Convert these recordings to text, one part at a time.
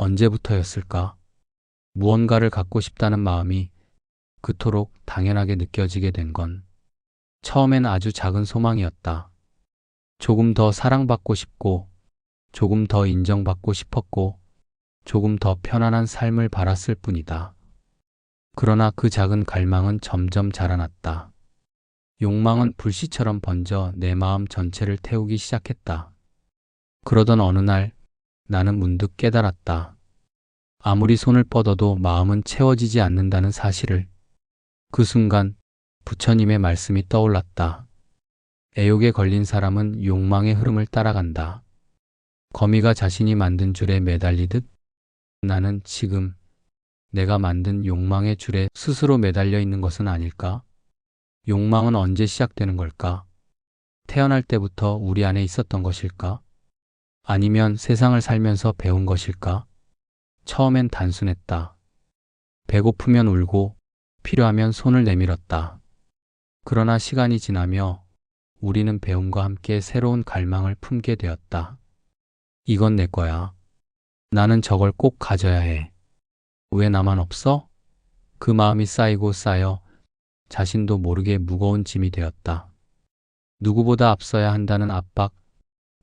언제부터였을까? 무언가를 갖고 싶다는 마음이 그토록 당연하게 느껴지게 된 건 처음엔 아주 작은 소망이었다. 조금 더 사랑받고 싶고, 조금 더 인정받고 싶었고, 조금 더 편안한 삶을 바랐을 뿐이다. 그러나 그 작은 갈망은 점점 자라났다. 욕망은 불씨처럼 번져 내 마음 전체를 태우기 시작했다. 그러던 어느 날 나는 문득 깨달았다. 아무리 손을 뻗어도 마음은 채워지지 않는다는 사실을. 그 순간 부처님의 말씀이 떠올랐다. 애욕에 걸린 사람은 욕망의 흐름을 따라간다. 거미가 자신이 만든 줄에 매달리듯 나는 지금 내가 만든 욕망의 줄에 스스로 매달려 있는 것은 아닐까? 욕망은 언제 시작되는 걸까? 태어날 때부터 우리 안에 있었던 것일까? 아니면 세상을 살면서 배운 것일까? 처음엔 단순했다. 배고프면 울고 필요하면 손을 내밀었다. 그러나 시간이 지나며 우리는 배움과 함께 새로운 갈망을 품게 되었다. 이건 내 거야. 나는 저걸 꼭 가져야 해. 왜 나만 없어? 그 마음이 쌓이고 쌓여 자신도 모르게 무거운 짐이 되었다. 누구보다 앞서야 한다는 압박,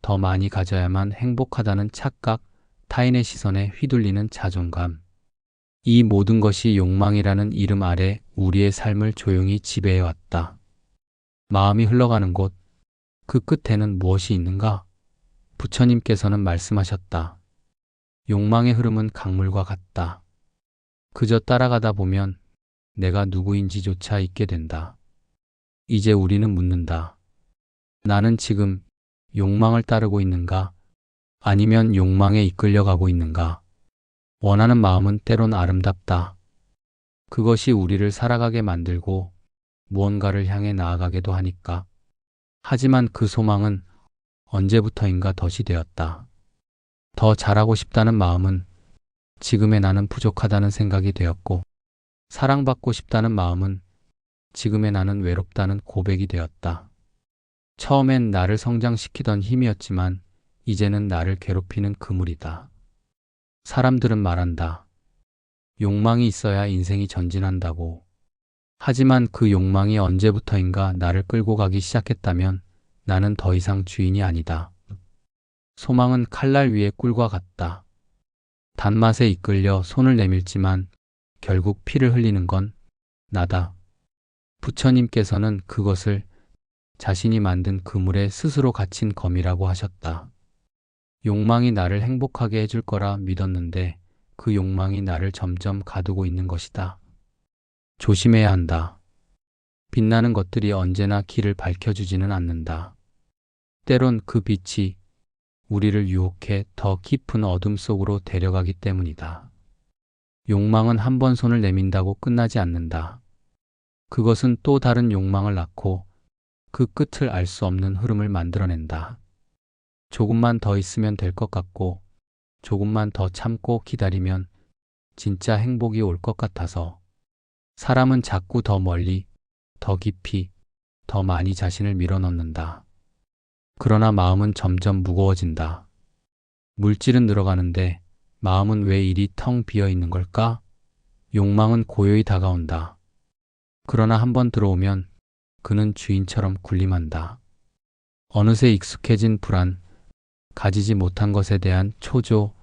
더 많이 가져야만 행복하다는 착각, 타인의 시선에 휘둘리는 자존감. 이 모든 것이 욕망이라는 이름 아래 우리의 삶을 조용히 지배해왔다. 마음이 흘러가는 곳, 그 끝에는 무엇이 있는가? 부처님께서는 말씀하셨다. 욕망의 흐름은 강물과 같다. 그저 따라가다 보면 내가 누구인지조차 잊게 된다. 이제 우리는 묻는다. 나는 지금 욕망을 따르고 있는가? 아니면 욕망에 이끌려가고 있는가? 원하는 마음은 때론 아름답다. 그것이 우리를 살아가게 만들고 무언가를 향해 나아가게도 하니까. 하지만 그 소망은 언제부터인가 덫이 되었다. 더 잘하고 싶다는 마음은 지금의 나는 부족하다는 생각이 되었고, 사랑받고 싶다는 마음은 지금의 나는 외롭다는 고백이 되었다. 처음엔 나를 성장시키던 힘이었지만, 이제는 나를 괴롭히는 그물이다. 사람들은 말한다. 욕망이 있어야 인생이 전진한다고. 하지만 그 욕망이 언제부터인가 나를 끌고 가기 시작했다면 나는 더 이상 주인이 아니다. 소망은 칼날 위에 꿀과 같다. 단맛에 이끌려 손을 내밀지만 결국 피를 흘리는 건 나다. 부처님께서는 그것을 자신이 만든 그물에 스스로 갇힌 검이라고 하셨다. 욕망이 나를 행복하게 해줄 거라 믿었는데 그 욕망이 나를 점점 가두고 있는 것이다. 조심해야 한다. 빛나는 것들이 언제나 길을 밝혀주지는 않는다. 때론 그 빛이 우리를 유혹해 더 깊은 어둠 속으로 데려가기 때문이다. 욕망은 한 번 손을 내민다고 끝나지 않는다. 그것은 또 다른 욕망을 낳고 그 끝을 알 수 없는 흐름을 만들어낸다. 조금만 더 있으면 될 것 같고, 조금만 더 참고 기다리면 진짜 행복이 올 것 같아서 사람은 자꾸 더 멀리, 더 깊이, 더 많이 자신을 밀어넣는다. 그러나 마음은 점점 무거워진다. 물질은 늘어가는데 마음은 왜 이리 텅 비어 있는 걸까? 욕망은 고요히 다가온다. 그러나 한번 들어오면 그는 주인처럼 군림한다. 어느새 익숙해진 불안, 가지지 못한 것에 대한 초조,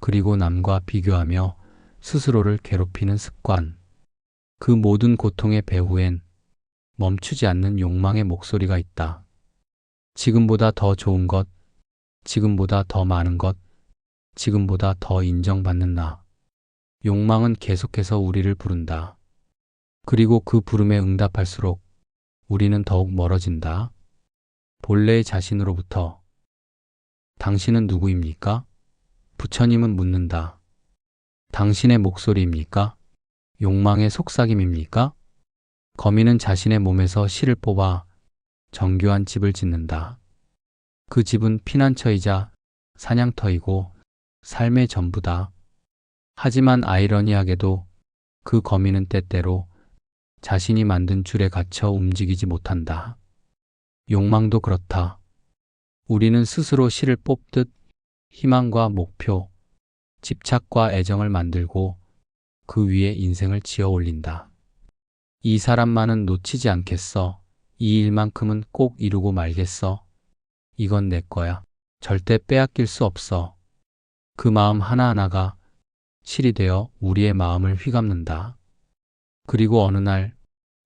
그리고 남과 비교하며 스스로를 괴롭히는 습관. 그 모든 고통의 배후엔 멈추지 않는 욕망의 목소리가 있다. 지금보다 더 좋은 것, 지금보다 더 많은 것, 지금보다 더 인정받는 나. 욕망은 계속해서 우리를 부른다. 그리고 그 부름에 응답할수록 우리는 더욱 멀어진다. 본래의 자신으로부터 당신은 누구입니까? 부처님은 묻는다. 당신의 목소리입니까? 욕망의 속삭임입니까? 거미는 자신의 몸에서 실을 뽑아 정교한 집을 짓는다. 그 집은 피난처이자 사냥터이고 삶의 전부다. 하지만 아이러니하게도 그 거미는 때때로 자신이 만든 줄에 갇혀 움직이지 못한다. 욕망도 그렇다. 우리는 스스로 실을 뽑듯 희망과 목표, 집착과 애정을 만들고 그 위에 인생을 지어 올린다. 이 사람만은 놓치지 않겠어. 이 일만큼은 꼭 이루고 말겠어. 이건 내 거야. 절대 빼앗길 수 없어. 그 마음 하나하나가 실이 되어 우리의 마음을 휘감는다. 그리고 어느 날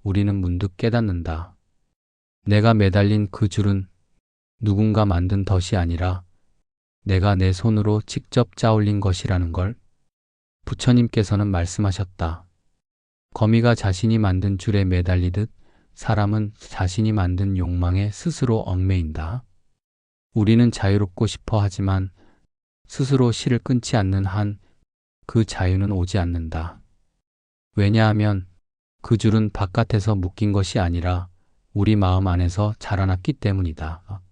우리는 문득 깨닫는다. 내가 매달린 그 줄은 누군가 만든 덫이 아니라 내가 내 손으로 직접 짜올린 것이라는 걸 부처님께서는 말씀하셨다. 거미가 자신이 만든 줄에 매달리듯 사람은 자신이 만든 욕망에 스스로 얽매인다. 우리는 자유롭고 싶어 하지만 스스로 실을 끊지 않는 한 그 자유는 오지 않는다. 왜냐하면 그 줄은 바깥에서 묶인 것이 아니라 우리 마음 안에서 자라났기 때문이다.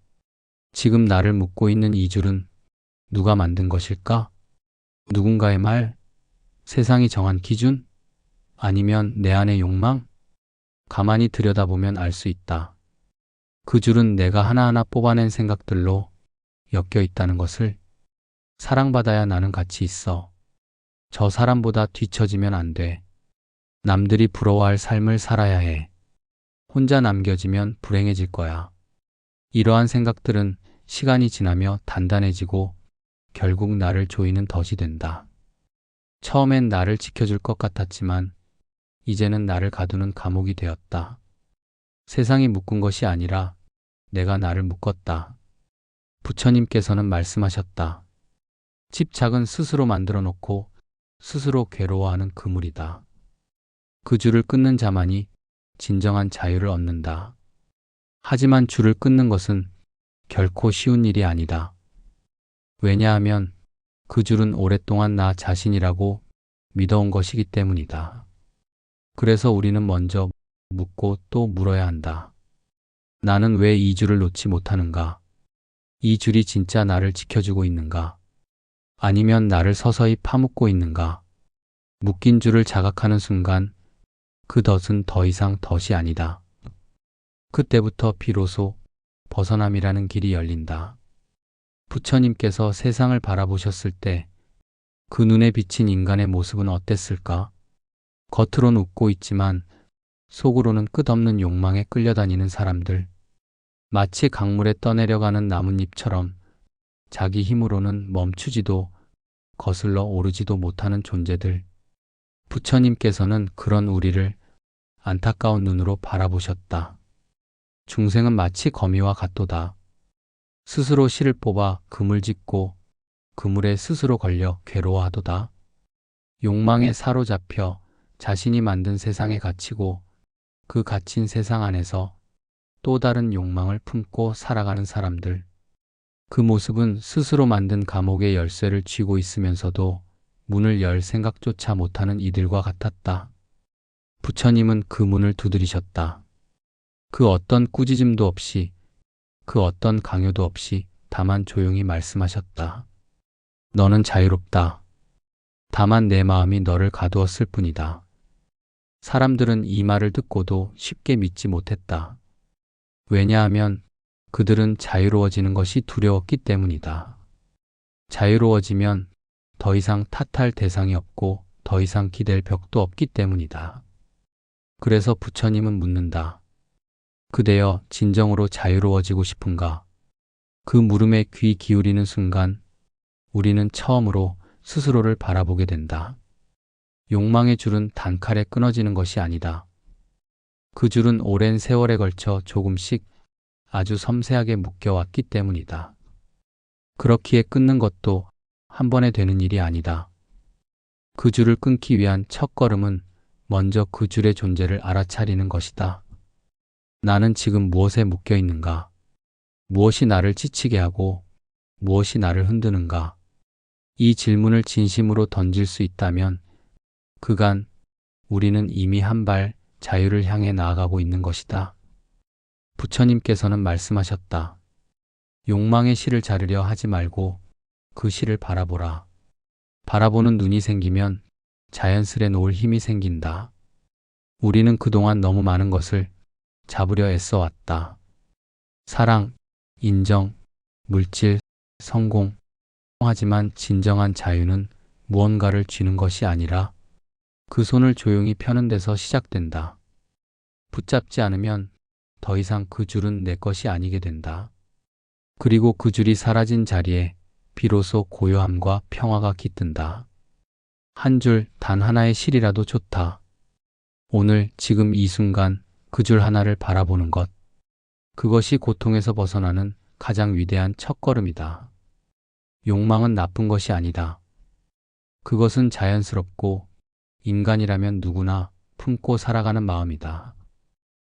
지금 나를 묶고 있는 이 줄은 누가 만든 것일까? 누군가의 말? 세상이 정한 기준? 아니면 내 안의 욕망? 가만히 들여다보면 알 수 있다. 그 줄은 내가 하나하나 뽑아낸 생각들로 엮여 있다는 것을 사랑받아야 나는 가치 있어. 저 사람보다 뒤처지면 안 돼. 남들이 부러워할 삶을 살아야 해. 혼자 남겨지면 불행해질 거야. 이러한 생각들은 시간이 지나며 단단해지고 결국 나를 조이는 덫이 된다. 처음엔 나를 지켜줄 것 같았지만 이제는 나를 가두는 감옥이 되었다. 세상이 묶은 것이 아니라 내가 나를 묶었다. 부처님께서는 말씀하셨다. 집착은 스스로 만들어 놓고 스스로 괴로워하는 그물이다. 그 줄을 끊는 자만이 진정한 자유를 얻는다. 하지만 줄을 끊는 것은 결코 쉬운 일이 아니다. 왜냐하면 그 줄은 오랫동안 나 자신이라고 믿어온 것이기 때문이다. 그래서 우리는 먼저 묻고 또 물어야 한다. 나는 왜 이 줄을 놓지 못하는가? 이 줄이 진짜 나를 지켜주고 있는가? 아니면 나를 서서히 파묻고 있는가? 묶인 줄을 자각하는 순간 그 덫은 더 이상 덫이 아니다. 그때부터 비로소 벗어남이라는 길이 열린다. 부처님께서 세상을 바라보셨을 때 그 눈에 비친 인간의 모습은 어땠을까? 겉으론 웃고 있지만 속으로는 끝없는 욕망에 끌려다니는 사람들. 마치 강물에 떠내려가는 나뭇잎처럼 자기 힘으로는 멈추지도 거슬러 오르지도 못하는 존재들. 부처님께서는 그런 우리를 안타까운 눈으로 바라보셨다. 중생은 마치 거미와 같도다. 스스로 실을 뽑아 그물 짓고 그물에 스스로 걸려 괴로워하도다. 욕망에 사로잡혀 자신이 만든 세상에 갇히고 그 갇힌 세상 안에서 또 다른 욕망을 품고 살아가는 사람들. 그 모습은 스스로 만든 감옥의 열쇠를 쥐고 있으면서도 문을 열 생각조차 못하는 이들과 같았다. 부처님은 그 문을 두드리셨다. 그 어떤 꾸짖음도 없이, 그 어떤 강요도 없이 다만 조용히 말씀하셨다. 너는 자유롭다. 다만 내 마음이 너를 가두었을 뿐이다. 사람들은 이 말을 듣고도 쉽게 믿지 못했다. 왜냐하면 그들은 자유로워지는 것이 두려웠기 때문이다. 자유로워지면 더 이상 탓할 대상이 없고 더 이상 기댈 벽도 없기 때문이다. 그래서 부처님은 묻는다. 그대여 진정으로 자유로워지고 싶은가? 그 물음에 귀 기울이는 순간 우리는 처음으로 스스로를 바라보게 된다. 욕망의 줄은 단칼에 끊어지는 것이 아니다. 그 줄은 오랜 세월에 걸쳐 조금씩 아주 섬세하게 묶여왔기 때문이다. 그렇기에 끊는 것도 한 번에 되는 일이 아니다. 그 줄을 끊기 위한 첫 걸음은 먼저 그 줄의 존재를 알아차리는 것이다. 나는 지금 무엇에 묶여 있는가? 무엇이 나를 지치게 하고 무엇이 나를 흔드는가? 이 질문을 진심으로 던질 수 있다면 그간 우리는 이미 한 발 자유를 향해 나아가고 있는 것이다. 부처님께서는 말씀하셨다. 욕망의 실을 자르려 하지 말고 그 실을 바라보라. 바라보는 눈이 생기면 자연스레 놓을 힘이 생긴다. 우리는 그동안 너무 많은 것을 잡으려 애써 왔다. 사랑, 인정, 물질, 성공. 하지만 진정한 자유는 무언가를 쥐는 것이 아니라 그 손을 조용히 펴는 데서 시작된다. 붙잡지 않으면 더 이상 그 줄은 내 것이 아니게 된다. 그리고 그 줄이 사라진 자리에 비로소 고요함과 평화가 깃든다. 한 줄 단 하나의 실이라도 좋다. 오늘 지금 이 순간 그 줄 하나를 바라보는 것. 그것이 고통에서 벗어나는 가장 위대한 첫걸음이다. 욕망은 나쁜 것이 아니다. 그것은 자연스럽고 인간이라면 누구나 품고 살아가는 마음이다.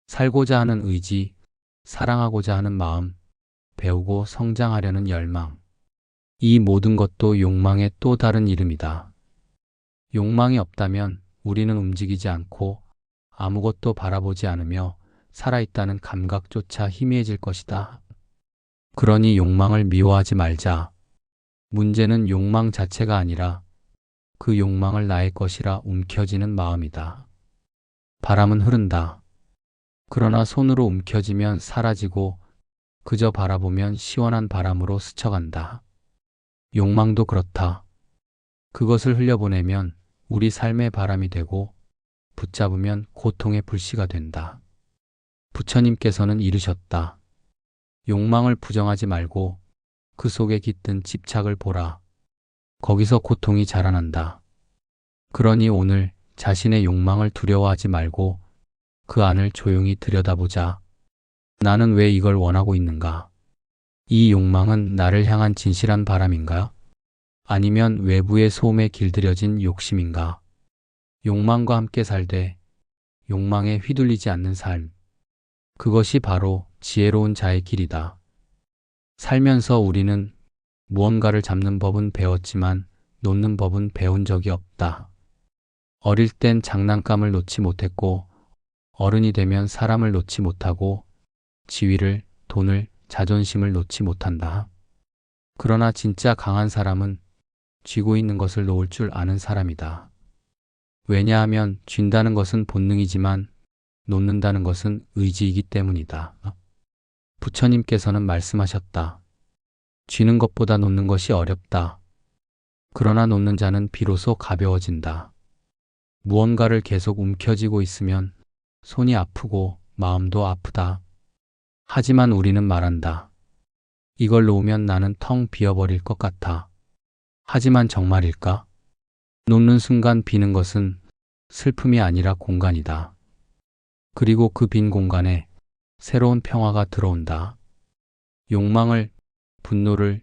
살고자 하는 의지, 사랑하고자 하는 마음, 배우고 성장하려는 열망. 이 모든 것도 욕망의 또 다른 이름이다. 욕망이 없다면 우리는 움직이지 않고 아무것도 바라보지 않으며 살아있다는 감각조차 희미해질 것이다. 그러니 욕망을 미워하지 말자. 문제는 욕망 자체가 아니라 그 욕망을 나의 것이라 움켜쥐는 마음이다. 바람은 흐른다. 그러나 손으로 움켜쥐면 사라지고 그저 바라보면 시원한 바람으로 스쳐간다. 욕망도 그렇다. 그것을 흘려보내면 우리 삶의 바람이 되고 붙잡으면 고통의 불씨가 된다. 부처님께서는 이르셨다. 욕망을 부정하지 말고 그 속에 깃든 집착을 보라. 거기서 고통이 자라난다. 그러니 오늘 자신의 욕망을 두려워하지 말고 그 안을 조용히 들여다보자. 나는 왜 이걸 원하고 있는가? 이 욕망은 나를 향한 진실한 바람인가? 아니면 외부의 소음에 길들여진 욕심인가? 욕망과 함께 살되 욕망에 휘둘리지 않는 삶. 그것이 바로 지혜로운 자의 길이다. 살면서 우리는 무언가를 잡는 법은 배웠지만 놓는 법은 배운 적이 없다. 어릴 땐 장난감을 놓지 못했고 어른이 되면 사람을 놓지 못하고 지위를, 돈을, 자존심을 놓지 못한다. 그러나 진짜 강한 사람은 쥐고 있는 것을 놓을 줄 아는 사람이다. 왜냐하면 쥔다는 것은 본능이지만 놓는다는 것은 의지이기 때문이다. 부처님께서는 말씀하셨다. 쥐는 것보다 놓는 것이 어렵다. 그러나 놓는 자는 비로소 가벼워진다. 무언가를 계속 움켜쥐고 있으면 손이 아프고 마음도 아프다. 하지만 우리는 말한다. 이걸 놓으면 나는 텅 비어버릴 것 같아. 하지만 정말일까? 놓는 순간 비는 것은 슬픔이 아니라 공간이다. 그리고 그 빈 공간에 새로운 평화가 들어온다. 욕망을, 분노를,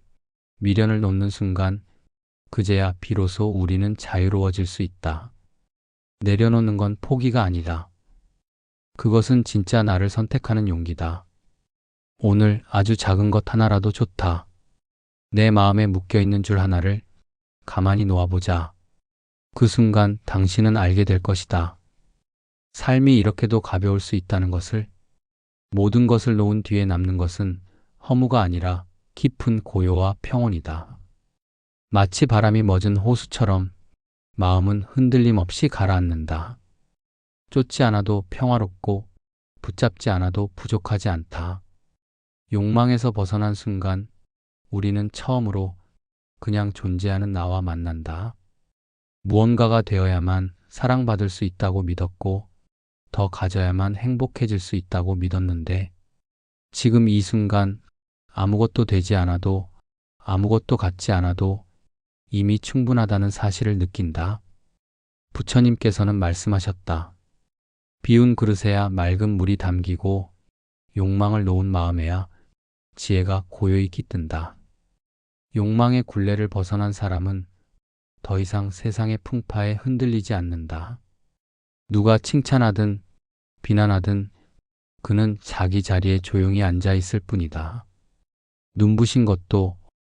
미련을 놓는 순간 그제야 비로소 우리는 자유로워질 수 있다. 내려놓는 건 포기가 아니다. 그것은 진짜 나를 선택하는 용기다. 오늘 아주 작은 것 하나라도 좋다. 내 마음에 묶여 있는 줄 하나를 가만히 놓아보자. 그 순간 당신은 알게 될 것이다. 삶이 이렇게도 가벼울 수 있다는 것을 모든 것을 놓은 뒤에 남는 것은 허무가 아니라 깊은 고요와 평온이다. 마치 바람이 멎은 호수처럼 마음은 흔들림 없이 가라앉는다. 쫓지 않아도 평화롭고 붙잡지 않아도 부족하지 않다. 욕망에서 벗어난 순간 우리는 처음으로 그냥 존재하는 나와 만난다. 무언가가 되어야만 사랑받을 수 있다고 믿었고 더 가져야만 행복해질 수 있다고 믿었는데 지금 이 순간 아무것도 되지 않아도 아무것도 갖지 않아도 이미 충분하다는 사실을 느낀다. 부처님께서는 말씀하셨다. 비운 그릇에야 맑은 물이 담기고 욕망을 놓은 마음에야 지혜가 고요히 깃든다. 욕망의 굴레를 벗어난 사람은 더 이상 세상의 풍파에 흔들리지 않는다. 누가 칭찬하든 비난하든 그는 자기 자리에 조용히 앉아 있을 뿐이다. 눈부신 것도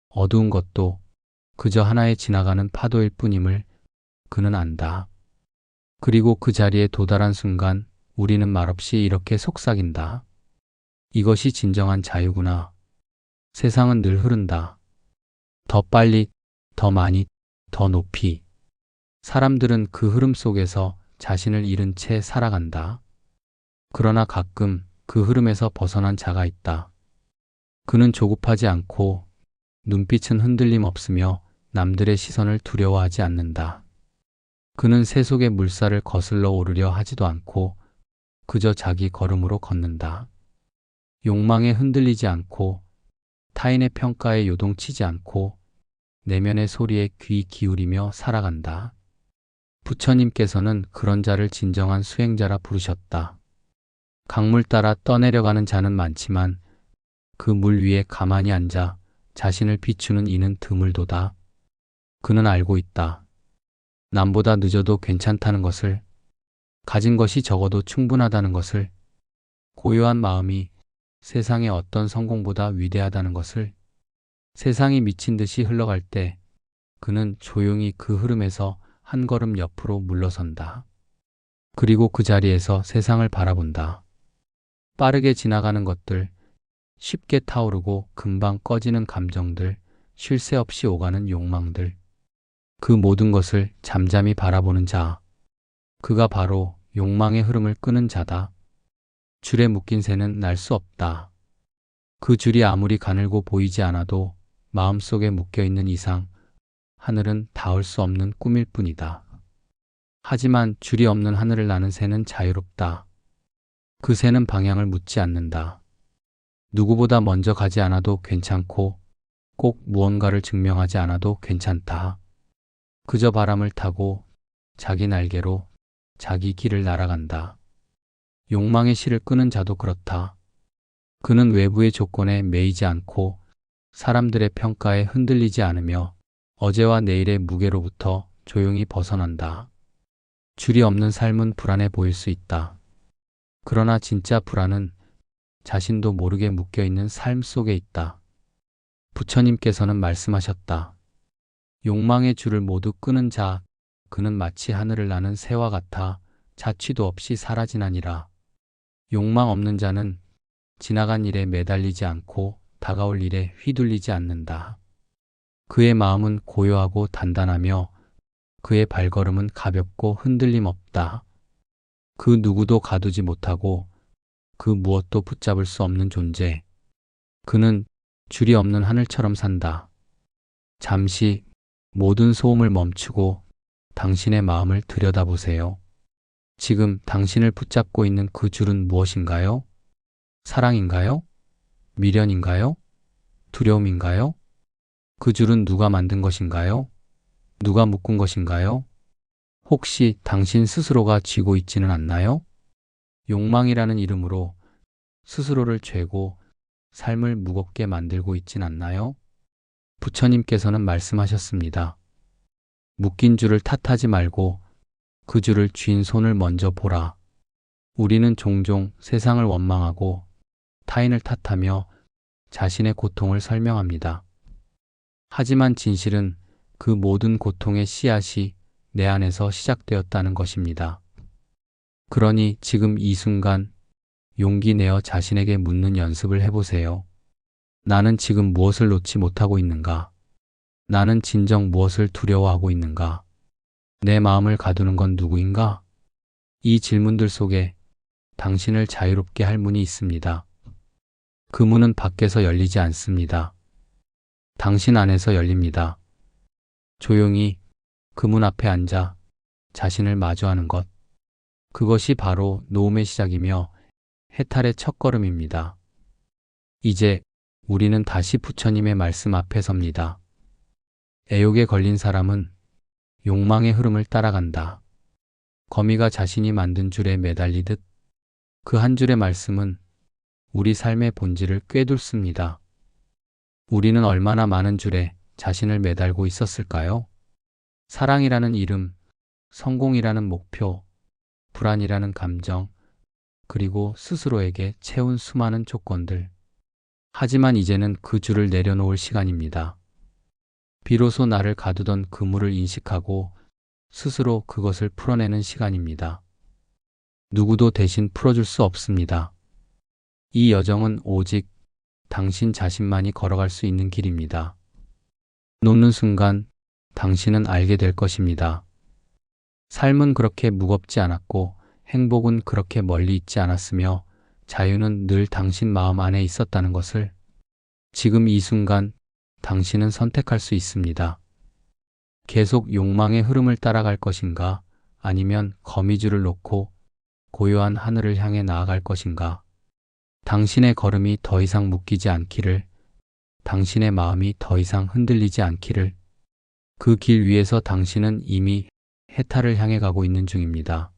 어두운 것도 그저 하나의 지나가는 파도일 뿐임을 그는 안다. 그리고 그 자리에 도달한 순간 우리는 말없이 이렇게 속삭인다. 이것이 진정한 자유구나. 세상은 늘 흐른다. 더 빨리, 더 많이, 더 높이. 사람들은 그 흐름 속에서 자신을 잃은 채 살아간다. 그러나 가끔 그 흐름에서 벗어난 자가 있다. 그는 조급하지 않고 눈빛은 흔들림 없으며 남들의 시선을 두려워하지 않는다. 그는 새 속의 물살을 거슬러 오르려 하지도 않고 그저 자기 걸음으로 걷는다. 욕망에 흔들리지 않고 타인의 평가에 요동치지 않고 내면의 소리에 귀 기울이며 살아간다. 부처님께서는 그런 자를 진정한 수행자라 부르셨다. 강물 따라 떠내려가는 자는 많지만 그 물 위에 가만히 앉아 자신을 비추는 이는 드물도다. 그는 알고 있다. 남보다 늦어도 괜찮다는 것을, 가진 것이 적어도 충분하다는 것을, 고요한 마음이 세상의 어떤 성공보다 위대하다는 것을, 세상이 미친 듯이 흘러갈 때 그는 조용히 그 흐름에서 한 걸음 옆으로 물러선다. 그리고 그 자리에서 세상을 바라본다. 빠르게 지나가는 것들, 쉽게 타오르고 금방 꺼지는 감정들, 쉴 새 없이 오가는 욕망들. 그 모든 것을 잠잠히 바라보는 자. 그가 바로 욕망의 흐름을 끄는 자다. 줄에 묶인 새는 날 수 없다. 그 줄이 아무리 가늘고 보이지 않아도 마음속에 묶여 있는 이상 하늘은 닿을 수 없는 꿈일 뿐이다. 하지만 줄이 없는 하늘을 나는 새는 자유롭다. 그 새는 방향을 묻지 않는다. 누구보다 먼저 가지 않아도 괜찮고 꼭 무언가를 증명하지 않아도 괜찮다. 그저 바람을 타고 자기 날개로 자기 길을 날아간다. 욕망의 실을 끄는 자도 그렇다. 그는 외부의 조건에 매이지 않고 사람들의 평가에 흔들리지 않으며 어제와 내일의 무게로부터 조용히 벗어난다. 줄이 없는 삶은 불안해 보일 수 있다. 그러나 진짜 불안은 자신도 모르게 묶여 있는 삶 속에 있다. 부처님께서는 말씀하셨다. 욕망의 줄을 모두 끄는 자, 그는 마치 하늘을 나는 새와 같아 자취도 없이 사라지나니라. 욕망 없는 자는 지나간 일에 매달리지 않고 다가올 일에 휘둘리지 않는다. 그의 마음은 고요하고 단단하며 그의 발걸음은 가볍고 흔들림 없다. 그 누구도 가두지 못하고 그 무엇도 붙잡을 수 없는 존재. 그는 줄이 없는 하늘처럼 산다. 잠시 모든 소음을 멈추고 당신의 마음을 들여다보세요. 지금 당신을 붙잡고 있는 그 줄은 무엇인가요? 사랑인가요? 미련인가요? 두려움인가요? 그 줄은 누가 만든 것인가요? 누가 묶은 것인가요? 혹시 당신 스스로가 쥐고 있지는 않나요? 욕망이라는 이름으로 스스로를 죄고 삶을 무겁게 만들고 있진 않나요? 부처님께서는 말씀하셨습니다. 묶인 줄을 탓하지 말고 그 줄을 쥔 손을 먼저 보라. 우리는 종종 세상을 원망하고 타인을 탓하며 자신의 고통을 설명합니다. 하지만 진실은 그 모든 고통의 씨앗이 내 안에서 시작되었다는 것입니다. 그러니 지금 이 순간 용기 내어 자신에게 묻는 연습을 해보세요. 나는 지금 무엇을 놓지 못하고 있는가? 나는 진정 무엇을 두려워하고 있는가? 내 마음을 가두는 건 누구인가? 이 질문들 속에 당신을 자유롭게 할 문이 있습니다. 그 문은 밖에서 열리지 않습니다. 당신 안에서 열립니다. 조용히 그 문 앞에 앉아 자신을 마주하는 것. 그것이 바로 노움의 시작이며 해탈의 첫걸음입니다. 이제 우리는 다시 부처님의 말씀 앞에 섭니다. 애욕에 걸린 사람은 욕망의 흐름을 따라간다. 거미가 자신이 만든 줄에 매달리듯 그 한 줄의 말씀은 우리 삶의 본질을 꿰뚫습니다. 우리는 얼마나 많은 줄에 자신을 매달고 있었을까요? 사랑이라는 이름, 성공이라는 목표, 불안이라는 감정, 그리고 스스로에게 채운 수많은 조건들. 하지만 이제는 그 줄을 내려놓을 시간입니다. 비로소 나를 가두던 그물을 인식하고 스스로 그것을 풀어내는 시간입니다. 누구도 대신 풀어줄 수 없습니다. 이 여정은 오직 당신 자신만이 걸어갈 수 있는 길입니다. 놓는 순간 당신은 알게 될 것입니다. 삶은 그렇게 무겁지 않았고 행복은 그렇게 멀리 있지 않았으며 자유는 늘 당신 마음 안에 있었다는 것을 지금 이 순간 당신은 선택할 수 있습니다. 계속 욕망의 흐름을 따라갈 것인가? 아니면 거미줄을 놓고 고요한 하늘을 향해 나아갈 것인가? 당신의 걸음이 더 이상 묶이지 않기를, 당신의 마음이 더 이상 흔들리지 않기를, 그 길 위에서 당신은 이미 해탈을 향해 가고 있는 중입니다.